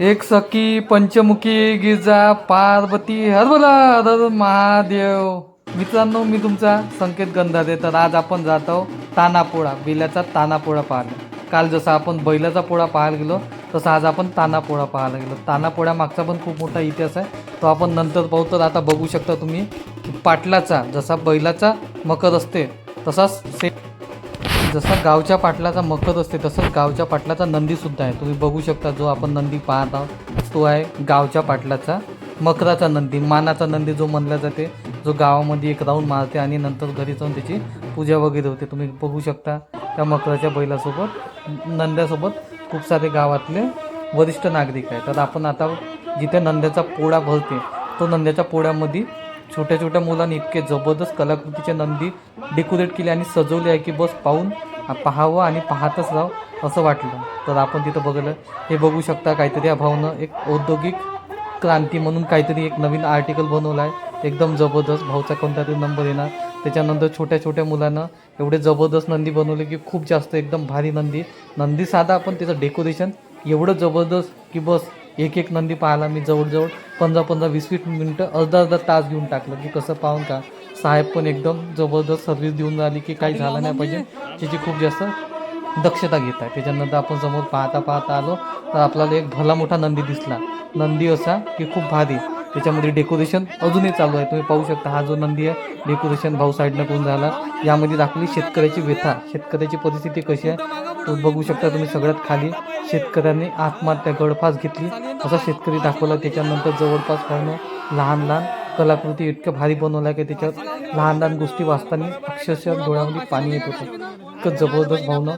एक सखी पंचमुखी गिरजा पार्वती हरबला हर महादेव. मित्रांनो मी तुमचा संकेत गंधारे तर आज आपण जात आहोत तानापोळा बिल्याचा तानापोळा पाहायला. काल जसा आपण बैलाचा पोळा पाहायला गेलो तसा आज आपण तानापोळा पाहायला गेलो. तानापोळा मागचा पण खूप मोठा इतिहास आहे. तो आपण नंतर पाहू तर आता बघू शकता तुम्ही पाटलाचा जसा बैलाचा मकर असते तसाच से जसा गावच्या पाटलाचा मखर असते तसंच गावच्या पाटलाचा नंदीसुद्धा आहे. तुम्ही बघू शकता जो आपण नंदी पाहत आहोत तो आहे गावच्या पाटलाचा मकराचा नंदी मानाचा नंदी जो म्हणला जाते जो गावामध्ये एक राऊंड मारते आणि नंतर घरी जाऊन त्याची पूजा वगैरे होते. तुम्ही बघू शकता त्या मकराच्या बैलासोबत नंद्यासोबत खूप सारे गावातले वरिष्ठ नागरिक आहेत. तर आपण आता जिथे नंद्याचा पोळा भरते तो नंद्याच्या पोळ्यामध्ये छोट्या छोट्या मुलांनी इतके जबरदस्त कलाकृतीचे नंदी डेकोरेट केले आणि सजवले आहे की बस पाहून पाहावं आणि पाहतच राहावं असं वाटलं. तर आपण तिथं बघलं हे बघू शकता काहीतरी या भावनं एक औद्योगिक क्रांती म्हणून काहीतरी एक नवीन आर्टिकल बनवलं आहे. एकदम जबरदस्त भाऊचा कोणता तरी नंबर येणार. त्याच्यानंतर छोट्या छोट्या मुलांना एवढे जबरदस्त नंदी बनवले की खूप जास्त एकदम भारी नंदी. नंदी साधा आपण त्याचं डेकोरेशन एवढं जबरदस्त की बस एक एक नंदी पाहायला मी जवळजवळ पंधरा पंधरा वीस वीस मिनटं अर्धा अर्धा तास घेऊन टाकलं. की कसं पाहून का? साहेब पण एकदम जबरदस्त सर्व्हिस देऊन राहिली की काही झालं नाही पाहिजे. त्याची खूप जास्त दक्षता घेत आहे. त्याच्यानंतर आपण समोर पाहता पाहता आलो तर आपल्याला एक भला मोठा नंदी दिसला. नंदी असा की खूप भारी. त्याच्यामध्ये डेकोरेशन अजूनही चालू आहे. तुम्ही पाहू शकता हा जो नंदी आहे डेकोरेशन भाऊ साईडनं करून झाला यामध्ये दाखवली शेतकऱ्याची व्यथा. शेतकऱ्याची परिस्थिती कशी आहे? बघू शकता तुम्ही सगळ्यात खाली शेतकऱ्यांनी आत्महत्या गळफास घेतली. असा शेतकरी दाखवला. त्याच्यानंतर जवळपास पाहणं लहान लहान कलाकृती इतकं भारी बनवलं आहे की त्याच्यात लहान लहान गोष्टी वाचताना अक्षरशः डोळ्यामध्ये पाणी येत होतं. इतकं जबरदस्त भावनं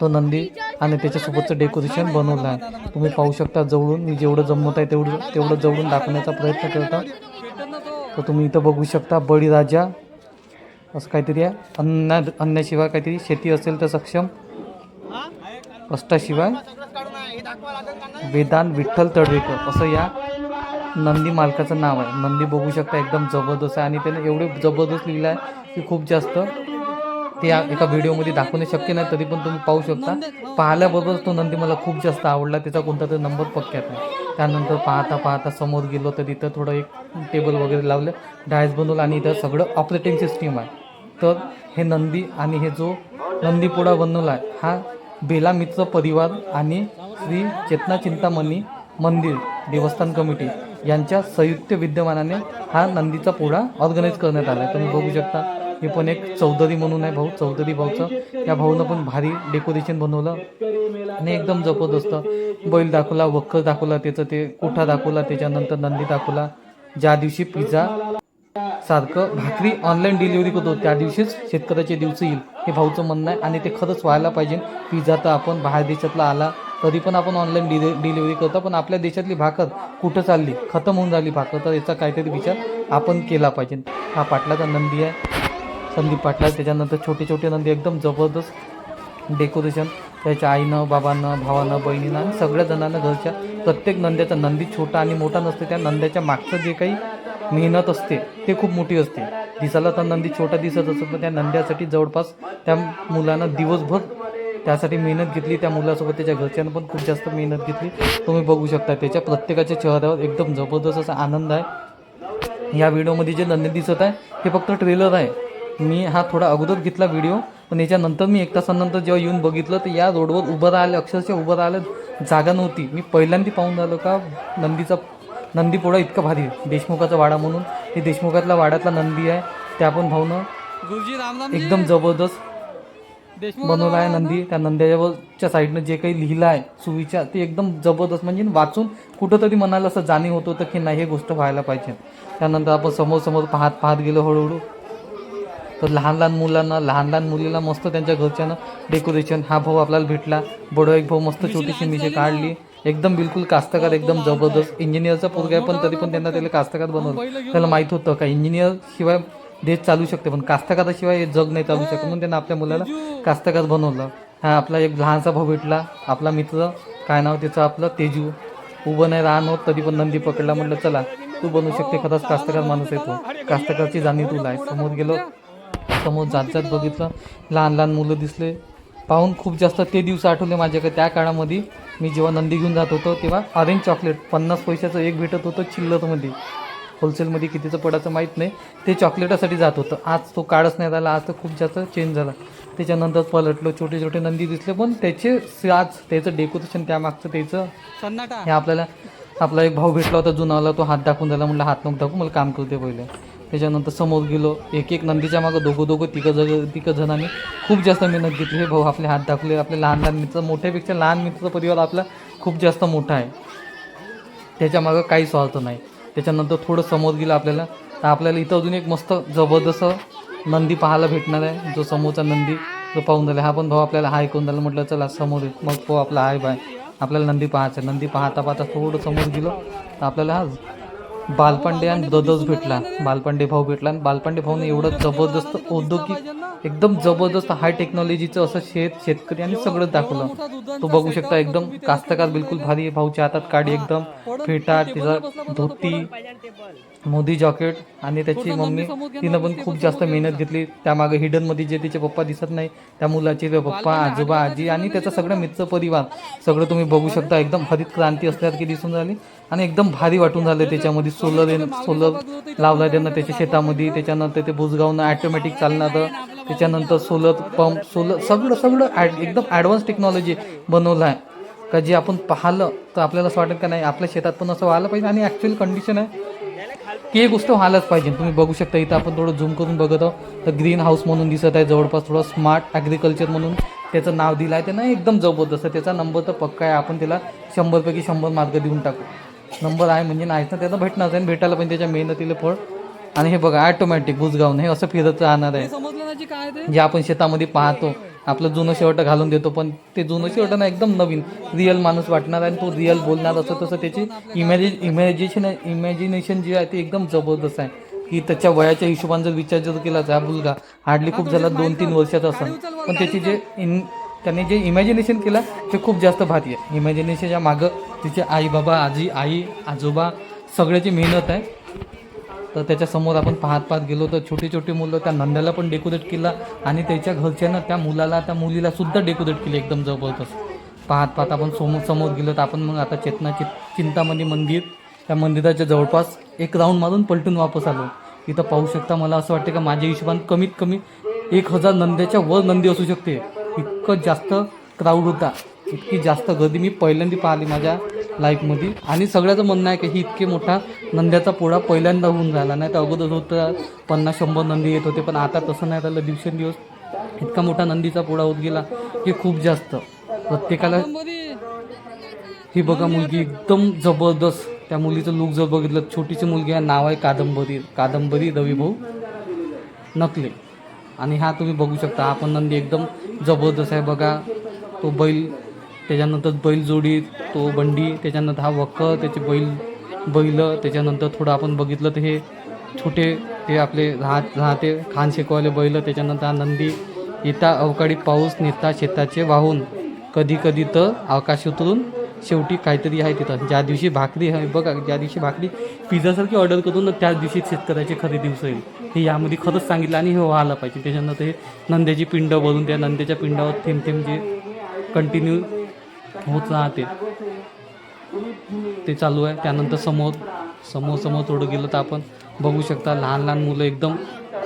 तो नंदी आणि त्याच्यासोबतचं डेकोरेशन बनवलं आहे. तुम्ही पाहू शकता जवळून मी जेवढं जमत आहे तेवढं तेवढं जवळून दाखवण्याचा प्रयत्न करता. तर तुम्ही इथं बघू शकता बळीराजा. असं काहीतरी आहे. अन्ना अन्नाशिवाय काहीतरी शेती असेल तर सक्षम. कष्टाशिवाय वेदांत विठ्ठल तडवेकर असं या नंदी मालकाचं नाव आहे. नंदी बघू शकता एकदम जबरदस्त आहे आणि त्याने एवढे जबरदस्त लिहिलं आहे की खूप जास्त ते एका व्हिडिओमध्ये दाखवणे शक्य नाही तरी पण तुम्ही पाहू शकता. पाहिल्याबरोबर तो नंदी मला खूप जास्त आवडला. त्याचा कोणता तरी नंबर पक्क्यात नाही त्यानंतर पाहता पाहता समोर गेलो तर तिथं थोडं एक टेबल वगैरे लावलं. डायस बनवलं आणि इथं सगळं ऑपरेटिंग सिस्टीम आहे. तर हे नंदी आणि हे जो नंदीपोळा बनवला आहे हा बेला मित्र परिवार आणि श्री चेतना चिंतामणी मंदिर देवस्थान कमिटी यांच्या संयुक्त विद्यमानाने हा नंदीचा पोळा ऑर्गनाईज करण्यात आला आहे तुम्ही बघू शकता हे पण एक चौधरी म्हणून आहे भाऊ चौधरी भाऊचं. या भाऊनं पण भारी डेकोरेशन बनवलं आणि एकदम जबरदस्त. बैल दाखवला वक्कर दाखवला त्याचं ते कोठा दाखवला त्याच्यानंतर नंदी दाखवला. ज्या दिवशी पिझ्झा सारखं भाकरी ऑनलाईन डिलिव्हरी करतो. त्या दिवशीच शेतकऱ्याचे दिवस येईल. हे भाऊचं म्हणणं आहे आणि ते खरंच व्हायला पाहिजे. पिझ्झा तर आपण बाहेर देशातला आला तरी पण आपण ऑनलाईन डिले डिलिव्हरी करतो. पण आपल्या देशातली भाकर कुठं चालली? खतम होऊन झाली भाकर. तर याचा काहीतरी विचार आपण केला पाहिजे. हा पाटलाचा नंदी आहे. संदीप पाटला त्याच्यानंतर छोटे छोटे नंदी. एकदम जबरदस्त डेकोरेशन त्याच्या आईनं बाबांनं भावानं बहिणीनं आणि सगळ्या जणांना घरच्या प्रत्येक नंद्याचा नंदी छोटा आणि मोठा नसते. त्या नंद्याच्या मागचं जे काही मेहनत असते ते खूप मोठी असते. दिसायला तर नंदी छोटा दिसत असतो पण त्या नंद्यासाठी जवळपास त्या मुलांना दिवसभर त्यासाठी मेहनत घेतली त्या मुलासोबत त्याच्या घरच्यांना पण खूप जास्त मेहनत घेतली. तुम्ही बघू शकता त्याच्या प्रत्येकाच्या चेहऱ्यावर एकदम जबरदस्त असा आनंद आहे. या व्हिडिओमध्ये जे नंदी दिसत आहे हे फक्त ट्रेलर आहे. मी हा थोडा अगोदर घेतला व्हिडिओ पण याच्यानंतर मी एक तासानंतर जेव्हा येऊन बघितलं तर या रोडवर उभं राहिलं अक्षरशः उभं राहिलं जागा नव्हती. मी पहिल्यांदा पाहून झालो का नंदीचा नंदी पोळा इतका भारी. देशमुखाचा वाडा म्हणून. हे देशमुखातला वाड्यातला नंदी आहे. त्या पण भाऊनं एकदम जबरदस्त बनवला आहे नंदी. त्या नंद्यावरच्या साईडनं जे काही लिहिलं आहे सुविचार ते एकदम जबरदस्त. म्हणजे वाचून कुठंतरी मनाला असं जाणीव होत होतं की नाही हे गोष्ट व्हायला पाहिजे. त्यानंतर आपण समोर समोर पाहत पाहत गेलो हळूहळू. तर लहान लहान मुलांना लहान लहान मुलीला मस्त त्यांच्या घरच्यानं डेकोरेशन हा भाऊ आपल्याला भेटला. बडो एक भाऊ मस्त छोटीशी मिशी काढली. एकदम बिलकुल कास्तकार एकदम जबरदस्त. इंजिनियरचा पोरगा आहे पण तरी पण त्यांना त्याला कास्तकार बनवलं. त्याला माहीत होतं का इंजिनियर शिवाय देश चालू शकते पण कास्तकाराशिवाय हे जग नाही चालू शकत. म्हणून त्यांना आपल्या मुलाला कास्तकार बनवलं. हा आपला एक लहानसा भाऊ भेटला आपला मित्र. काय नाव त्याचं? आपलं तेजू. उभं नाही राहण होत तरी पण नंदी पकडला. म्हटलं चला तू बनवू शकते खरंच कास्तकार माणूस आहे तो. कास्तकारची जाणीव तुला आहे. समोर गेलो समोर जात जात बघितलं. लहान लहान मुलं दिसले. पाहून खूप जास्त ते दिवस आठवले माझ्याकडे. त्या काळामध्ये मी जेव्हा नंदी घेऊन जात होतो तेव्हा ऑरेंज चॉकलेट पन्नास पैशाचं एक भेटत होतं चिल्लरमध्ये. होलसेलमध्ये कितीचं पडायचं माहीत नाही. ते चॉकलेटासाठी जात होतं. आज तो काळच नाही झाला आज तर खूप जास्त चेंज झाला. त्याच्यानंतर पलटलो छोटे छोटे नंदी दिसले पण त्याचे स- आज त्याचं डेकोरेशन त्यामागचं त्याचं सन्नाटा. हे आपल्याला आपला एक भाऊ भेटला होता जुनावाला तो हात दाखवून झाला म्हटलं हात नको दाखवू मला काम करते पहिले. त्याच्यानंतर समोर गेलो. एक एक नंदीच्या मागं दोघं दोघं तिघं जग तिघं जणांनी खूप जास्त मेहनत घेतली. हे भाऊ आपले हात दाखवले. आपले लहान लहान मित्र मोठ्यापेक्षा लहान मित्र परिवार आपला खूप जास्त मोठा आहे. त्याच्या मागं काही स्वार्थ नाही. त्याच्यानंतर थोडं समोर गेलं आपल्याला. तर आपल्याला इथं अजून एक मस्त जबरदस्त नंदी पाहायला भेटणार आहे. जो समोरचा नंदी जो पाहून झाला. हा पण भाऊ आपल्याला हाय करून झाला. म्हटलं चला समोर ये. मग भाऊ आपला हाय बाय. आपल्याला नंदी पाहायचं आहे. नंदी पाहता पाहता थोडं समोर गेलो. तर आपल्याला हा बालपांडे आणि ददच भेटला. बालपांडे भाऊ भेटला आणि बालपांडे भाऊने एवढं जबरदस्त औद्योगिक एकदम जबरदस्त हाय टेक्नॉलॉजीचं असं शेत शेतकरी आणि सगळं दाखवलं. तो बघू शकता एकदम कास्तकार बिलकुल भारी भाऊच्या हातात काढी एकदम फेटा तिचा धोती. मोदी जॉकेट आणि त्याची मम्मी तिनं पण खूप जास्त मेहनत घेतली. त्यामागे हिडनमध्ये जे तिचे पप्पा दिसत नाही त्या मुलाचे पप्पा आजोबा आजी आणि त्याचा सगळं मित्र परिवार. सगळं तुम्ही बघू शकता. एकदम हरित क्रांती असल्यासारखी दिसून राहिली. आणि एकदम भारी वाटून झालं त्याच्यामध्ये. सोलर सोलर लावला त्यांना त्याच्या शेतामध्ये. त्याच्यानंतर ते बुजगावनं ॲटोमॅटिक चालणारं. त्याच्यानंतर सोलर पंप सोलर सगळं सगळं ॲड एकदम ॲडव्हान्स टेक्नॉलॉजी बनवलं आहे का जे आपण पाहिलं तर आपल्याला असं वाटेल का नाही आपल्या शेतात पण असं व्हायला पाहिजे. आणि ॲक्च्युअल कंडिशन आहे की ही गोष्ट व्हायलाच पाहिजे. तुम्ही बघू शकता इथं आपण थोडं झूम करून बघत आहोत. तर ग्रीन हाऊस म्हणून दिसत आहे जवळपास थोडं स्मार्ट ॲग्रिकल्चर म्हणून त्याचं नाव दिलं आहे. त्यानं एकदम जबरदस्त आहे. त्याचा नंबर तर पक्का आहे. आपण त्याला शंभरपैकी शंभर मार्क देऊन टाकू. नंबर आहे म्हणजे नाहीच ना त्याचा भेटणार आहे आणि भेटायला पण त्याच्या मेहनतीला फळ. आणि हे बघा ॲटोमॅटिक बुजगावून हे असं फिरत राहणार आहे. जे आपण शेतामध्ये पाहतो. आपलं जुनं शेवट घालून देतो पण ते जुनं शेवट ना एकदम नवीन. रिअल माणूस वाटणार आणि तो रिअल बोलणार असं तसं त्याची इमॅजि इमॅजिनेशन इमॅजिनेशन जे आहे ते एकदम जबरदस्त आहे. की त्याच्या वयाच्या हिशोबाने जर विचार जर केला तर हा मुलगा हार्डली खूप झाला दोन तीन वर्षाचा असेल. पण त्याची जे इन त्याने जे इमॅजिनेशन केलं ते खूप जास्त भारी आहे. इमॅजिनेशनच्या मागं तिचे आई बाबा आजी आई आजोबा सगळ्याची मेहनत आहे. तर त्याच्यासमोर आपण पाहत पाहत गेलो तर छोटी छोटी मुलं त्या नंद्याला पण डेकोरेट केलं आणि त्याच्या घरच्यानं त्या मुलाला त्या मुलीला सुद्धा डेकोरेट केली एकदम जबरदस्त. पाहत पाहत आपण समोर समोर गेलो तर आपण मग आता चेतना चित चिंतामणी मंदिर त्या मंदिराच्या जवळपास एक राऊंड मारून पलटून वापस आलो. इथं पाहू शकता मला असं वाटतं का माझ्या हिशोबाने कमीत कमी एक हजार नंद्याच्या वर नंदी असू शकते. इतकं जास्त क्राऊड होता. इतकी जास्त गर्दी मी पहिल्यांदा पाहिली माझ्या लाईफमध्ये आणि सगळ्याचं म्हणणं आहे की ही इतके मोठा नंद्याचा पोळा पहिल्यांदा होऊन झाला. नाही तर अगोदर होतं पन्नास शंभर नंदी येत होते पण आता तसं नाही. झालं दिवसेंदिवस इतका मोठा नंदीचा पोळा होत गेला की खूप जास्त. प्रत्येकाला ही बघा मुलगी एकदम जबरदस्त. त्या मुलीचं लुक जर बघितलं छोटीशी मुलगी आहे नाव आहे कादंबरी कादंबरी रविभाऊ नकले. आणि हा तुम्ही बघू शकता हा पण नंदी एकदम जबरदस्त आहे. बघा तो बैल त्याच्यानंतर बैल जोडी तो बंडी त्याच्यानंतर हा वक्क त्याचे बैल बैल त्याच्यानंतर थोडं आपण बघितलं तर हे छोटे ते आपले राहत राहते खान शेकवाले बैल त्याच्यानंतर हा नंदी येता अवकाळी पाऊस नेता शेताचे वाहून कधी कधी तर आकाश उतरून शेवटी काहीतरी आहे तिथं. ज्या दिवशी भाकरी आहे बघा ज्या दिवशी भाकरी पिझ्झासारखी ऑर्डर करून ना त्याच दिवशी शेतकऱ्याचे खरे दिवस येईल. हे यामध्ये खरंच सांगितलं आणि हे व्हायला पाहिजे. त्याच्यानंतर हे नंद्याची पिंड भरून त्या नंद्याच्या पिंडावर थेंब थेंब जे कंटिन्यू होत राहते ते चालू आहे. त्यानंतर समोर समोर समोर थोडं गेलं तर आपण बघू शकता लहान लहान मुलं एकदम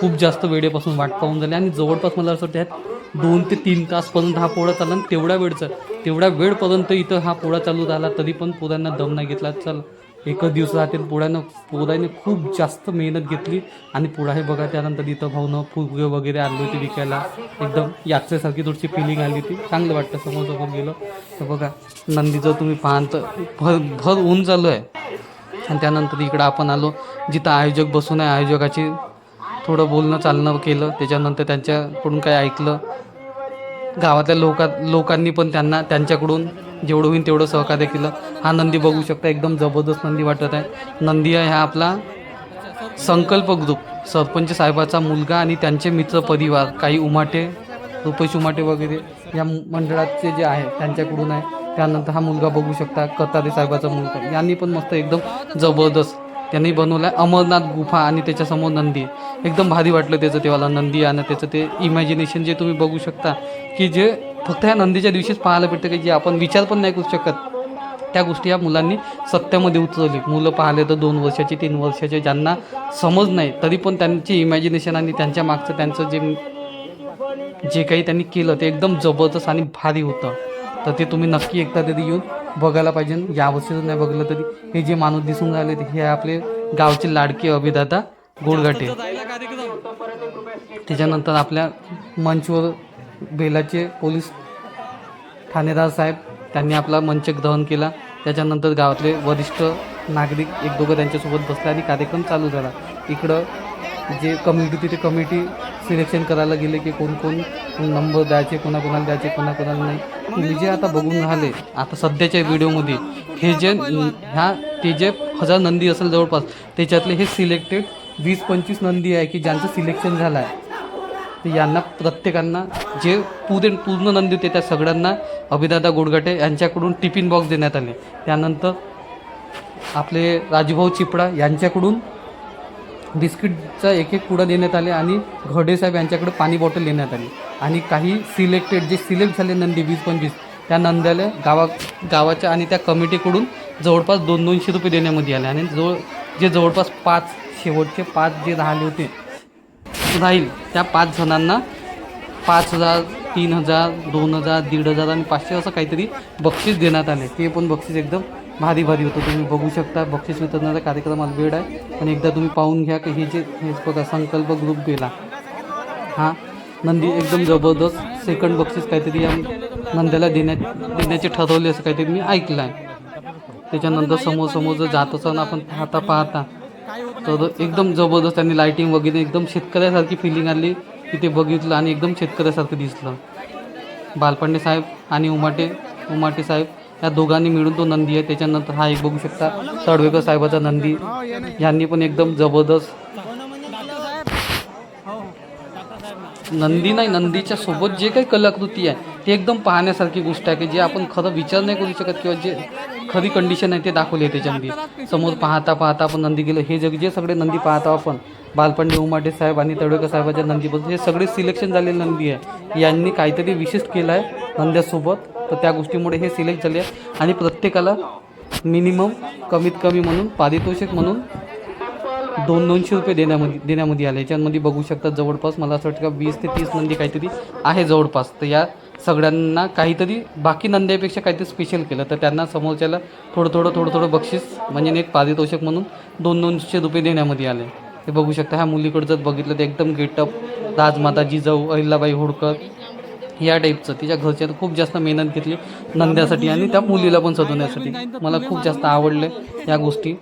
खूप जास्त वेळेपासून वाट पाहून झाले आणि जवळपास मला असं वाटतं दोन ते तीन तासपर्यंत हा पोळा चालला आणि तेवढ्या वेळचा तेवढ्या वेळपर्यंत इथं हा पोळा चालू झाला तरी पण पोरांना दम नाही घेतला. चल एकच दिवस राहते पोळ्यानं पोराने खूप जास्त मेहनत घेतली. आणि पुढा हे बघा त्यानंतर इथं भाऊनं फुगे वगैरे आणली होती विकायला. एकदम यात्रेसारखी थोडीशी फिलिंग आली होती. चांगलं वाटतं समोर समोर गेलो. तर बघा नंदीचं तुम्ही पाहाल तर भर भर ऊन चालू आहे. आणि त्यानंतर इकडं आपण आलो. जिथं आयोजक बसून आहे आयोजकाची थोडं बोलणं चालणं केलं. त्याच्यानंतर त्यांच्याकडून काय ऐकलं. गावातल्या लोका लोकांनी पण त्यांना त्यांच्याकडून जेवढं होईल तेवढं सहकार्य केलं. हा नंदी बघू शकता एकदम जबरदस्त नंदी वाटत आहे. नंदी आहे हा आपला संकल्प ग्रुप सरपंच साहेबाचा मुलगा आणि त्यांचे मित्र परिवार काही उमाटे रुपेश उमाटे वगैरे या मंडळाचे जे आहे त्यांच्याकडून आहे. त्यानंतर हा मुलगा बघू शकता कतारे साहेबाचा मुलगा. यांनी पण मस्त एकदम जबरदस्त त्यांनी बनवलं आहे अमरनाथ गुफा आणि त्याच्यासमोर नंदी. एकदम भारी वाटलं त्याचं तेव्हाला नंदी आणि त्याचं ते इमॅजिनेशन जे तुम्ही बघू शकता की जे फक्त ह्या नंदीच्या दिवशीच पाहायला भेटतं की जे आपण विचार पण नाही करू शकत. त्या गोष्टी या मुलांनी सत्यामध्ये उतरवली मुलं पाहिले तर दोन वर्षाचे तीन वर्षाचे ज्यांना समज नाही तरी पण त्यांची इमॅजिनेशन आणि त्यांच्या मागचं त्यांचं जे जे काही त्यांनी केलं ते एकदम जबरदस्त आणि भारी होतं. तर ते तुम्ही नक्की एकदा तरी येऊन बघायला पाहिजे. यावर्षी जर नाही बघितलं तरी हे जे माणूस दिसून राहिले हे आपले गावचे लाडके अभिदाता गोडगाटे. त्याच्यानंतर आपल्या मंचवर बेलाचे पोलीस ठाणेदार साहेब त्यांनी आपला मंचक दहन केला. त्याच्यानंतर गावातले वरिष्ठ नागरिक एक दोघं त्यांच्यासोबत बसले आणि कार्यक्रम चालू झाला. इकडं जे कमिटी तिथे कमिटी सिलेक्शन करायला गेले की कोण कोण नंबर द्यायचे कोणाकोणाला द्यायचे कोणाकोणाला नाही. तुम्ही जे आता बघून राहिले आता सध्याच्या व्हिडिओमध्ये हे जे ह्या ते जे हजार नंदी असेल जवळपास त्याच्यातले हे सिलेक्टेड वीस पंचवीस नंदी आहे की ज्यांचं सिलेक्शन झालं आहे तर यांना प्रत्येकांना जे पुरे पूर्ण नंदी होते त्या सगळ्यांना अभिदादा गोडगाटे यांच्याकडून टिफिन बॉक्स देण्यात आले. त्यानंतर आपले राजूभाऊ चिपडा यांच्याकडून बिस्किटचा एक एक पुडा देण्यात आले आणि घडेसाहेब यांच्याकडे पाणी बॉटल देण्यात आली. आणि काही सिलेक्टेड जे सिलेक्ट झाले नंदी वीस पंचवीस त्या नंद्याला गावा गावाच्या आणि त्या कमिटीकडून जवळपास दोन दोनशे रुपये देण्यामध्ये आले. आणि जवळ जे जवळपास पाच शेवटचे पाच जे राहिले होते राहील. त्या पाच जणांना पाच हजार तीन हजार दोन हजार दीड हजार आणि पाचशे असं काहीतरी बक्षीस देण्यात आले. ते पण बक्षीस एकदम भारी भारी होतं. तुम्ही बघू शकता. बक्षीस वितरणाचा कार्यक्रमाला वेळ आहे. आणि एकदा तुम्ही पाहून घ्या की हे जे हे बघा संकल्प ग्रुप गेला. हा नंदी एकदम जबरदस्त सेकंड बक्षीस काहीतरी या नंद्याला देण्या देण्याचे ठरवले असं काहीतरी मी ऐकलं आहे त्याच्यानंतर समोर समोर जर जात असताना आपण पाहता पाहता तर एकदम जबरदस्त त्यांनी लाईटिंग वगैरे एकदम शेतकऱ्यासारखी फिलिंग आली. की ते बघितलं आणि एकदम शेतकऱ्यासारखं दिसलं. बालपांडे साहेब आणि उमाटे उमाटे साहेब या दोघांनी मिळून तो नंदी आहे. त्याच्यानंतर हा एक बघू शकता तडवेकर साहेबाचा नंदी. यांनी पण एकदम जबरदस्त. नंदी नाही नंदीच्या सोबत जे काही कलाकृती आहे ते एकदम पाहण्यासारखी गोष्ट आहे की जे आपण खरं विचार नाही करू शकत किंवा जे खरी कंडिशन आहे ते दाखवली आहे त्याच्यामध्ये. समोर पाहता पाहता आपण नंदी गेलो. हे जग जे सगळे नंदी पाहतो आपण बालपंडे उमाटे साहेब आणि तडवेकर साहेबाच्या नंदीबद्दल हे सगळे सिलेक्शन झालेले नंदी आहे. यांनी काहीतरी विशेष केलं आहे नंद्यासोबत. तर त्या गोष्टीमुळे हे सिलेक्ट झाले आहे. आणि प्रत्येकाला मिनिमम कमीत कमी म्हणून पारितोषिक म्हणून दोन दोनशे रुपये देण्यामध्ये देण्यामध्ये आले. याच्यामध्ये बघू शकता जवळपास मला असं वाटतं का वीस ते तीस नंदी काहीतरी आहे जवळपास. तर या सगळ्यांना काहीतरी बाकी नंद्यापेक्षा काहीतरी स्पेशल केलं. तर त्यांना समोरच्याला थोडं थोडं थोडं थोडं बक्षीस म्हणजे एक पारितोषिक म्हणून दोन दोनशे रुपये देण्यामध्ये आले. हे बघू शकता ह्या मुलीकडं जर बघितलं तर एकदम गेटअप राजमाता जिजाऊ अहिल्याबाई होळकर या टाईपचं तिच्या घरच्यानं खूप जास्त मेहनत घेतली नंद्यासाठी आणि त्या मुलीला पण सजवण्यासाठी. मला खूप जास्त आवडले या गोष्टी.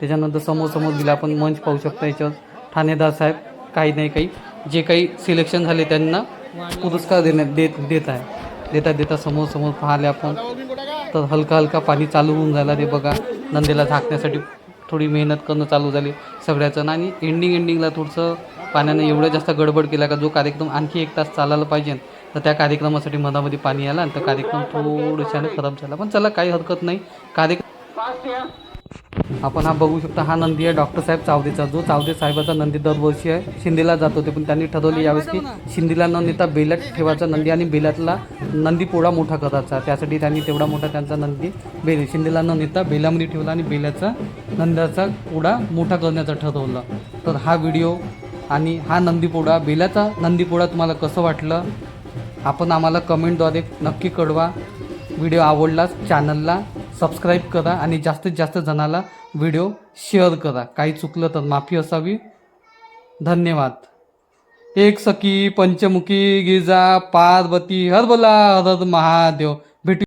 त्याच्यानंतर समोर समोर दिला आपण मंच पाहू शकता याच्यावर. ठाणेदार साहेब काही नाही काही. जे काही सिलेक्शन झाले त्यांना पुरस्कार देण्यात देत देत आहे. देता देता समोर समोर पाहिले आपण तर हलका हलका पाणी चालू होऊन झाला ते बघा. नंदीला झाकण्यासाठी थोडी मेहनत करणं चालू झाली सगळ्याचं. आणि एंडिंग एंडिंगला थोडंसं पाण्यानं एवढं जास्त गडबड केला का जो कार्यक्रम आणखी एक तास चालायला पाहिजे तर त्या कार्यक्रमासाठी मधामध्ये पाणी आलं आणि तो कार्यक्रम थोडशाने खराब झाला. पण चला काही हरकत नाही. कार्यक्रम आपण हा बघू शकता हा नंदी आहे डॉक्टर साहेब चावदेचा. जो चावदे साहेबाचा नंदी दरवर्षी आहे शिंदेला जात होते पण त्यांनी ठरवले यावेळेस की शिंदेला न नेता बेलात ठेवायचा नंदी आणि बेलातला नंदी पोळा मोठा करायचा. त्यासाठी त्यांनी तेवढा मोठा त्यांचा नंदी बेल शिंदेला न नेता बेलामध्ये ठेवला आणि बेलाचा नंदाचा पोळा मोठा करण्याचं ठरवलं. तर हा व्हिडिओ आणि हा नंदीपोळा बेलाचा नंदीपोळा तुम्हाला कसं वाटलं? आपण आम्हाला कमेंटद्वारे नक्की कळवा. व्हिडिओ आवडलाच चॅनलला सबस्क्राईब करा आणि जास्तीत जास्त जणाला व्हिडिओ शेअर करा. काही चुकलं तर माफी असावी. धन्यवाद. एक सखी पंचमुखी गिजा पार्वती हर बोला हर महादेव.